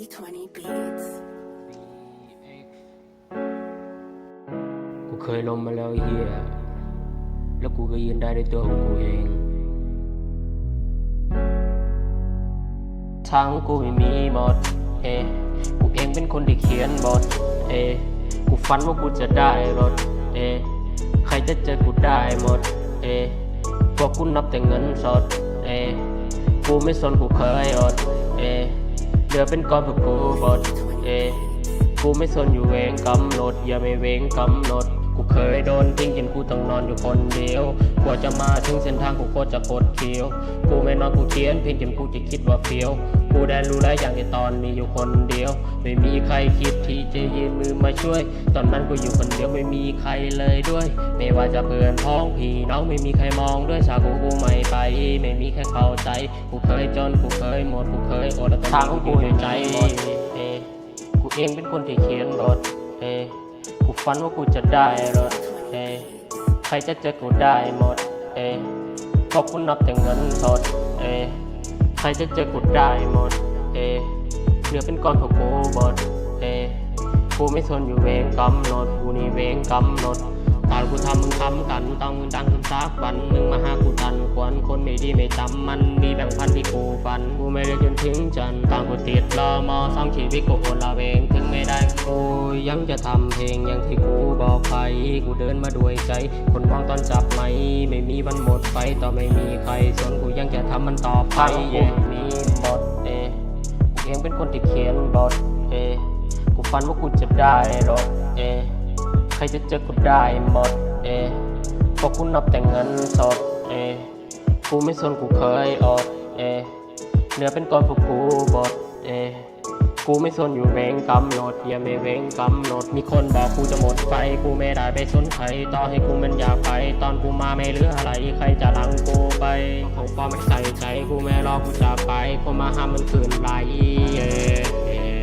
D20 Beats. กูเคยล้มมาแล้วเฮียแล้วกูก็ยืนได้ด้วยตัวของกูเองทางกูไม่มีหมดเอ กูเองเป็นคนที่เขียนบทเอ กูฝันว่ากูจะได้รถเอ ใครจะเจอกูได้หมดเอ พวกกูนับแต่เงินสดเอ กูไม่สนกูเคยอดเอ เหลือเป็นกอนพวกกูบดเอกูไม่สนอยู่เวงกำหนดอย่าไม่เวงกำหนด กูเคยโดนทิ้งจนกูต้องนอนอยู่คนเดียวกว่าจะมาถึงเส้นทางกูโคตรจะกดเคี้ยว กูไม่นอนกูเขียนเพียงจนกูจะคิดว่าเฟี้ยว กูได้รู้แล้วอย่างในตอนมีอยู่คนเดียว ไม่มีใครคิดที่จะยืนมือมาช่วย ตอนนั้นกูอยู่คนเดียวไม่มีใครเลยด้วย ไม่ว่าจะเพื่อนพ้องพี่น้องไม่มีใครมองด้วยชากูกูไม่ไป ไม่มีใครเข้าใจ กูเคยจนกูเคยหมดกูเคยอดแล้วทางของกูในใจหมดเอกูเองเป็นคนที่เขียนบทเอ กูฝันว่ากูจะได้รถเอ้ใครจะเจอกูได้หมดเอ้พราะกูนับแต่เงินสดเอ้ใครจะเจอกูได้หมดเอ้เหลือเป็นก้อนของกูบดเอ้กูไม่ทนอยู่เวงกำหนดกูนี่เวงกำหนดตอนกูทำมึงทำกันต้องมึงดังขึ้นสักวันหนึ่งมาหากูทันควรคนไม่ดีไม่จำมันมีแบ่งพันที่กูฝัน กูไม่ได้จนถึงจันทร์ตอนกูติดรอมอสองชีวิตกูโอนละเวงถึง ไม่ได้กูยังจะทำเพลงอย่างที่กูบอกไปกูเดินมาด้วยใจ คนมองตอนจับไหม ไม่มีวันหมดไฟต่อไม่มีใครส่วนกูยังจะทำมันต่อไปเย่มีบทเอกูเองเป็นคนที่เขียนบทเอกูฝันว่ากูจะได้รถเอใครจะเจอกูได้หมดเอเพราะกูนับแต่เงินสดเอกูไม่สนกูเคยอดเอเหลือเป็นก้อนพวกกูบดเอ กูไม่สนอยู่เวงกำหนดอย่าไม่เวงกำหนดมีคนบอกกูจะหมดไฟกูไม่ได้ไปสนใครต่อให้กูมันอยากไป ตอนกูมาไม่เหลืออะไรใครจะหลังกูไปของปอไม่ใส่ใจกูไม่รอกูจะไปกูมาห้ามมันคืนไรเย้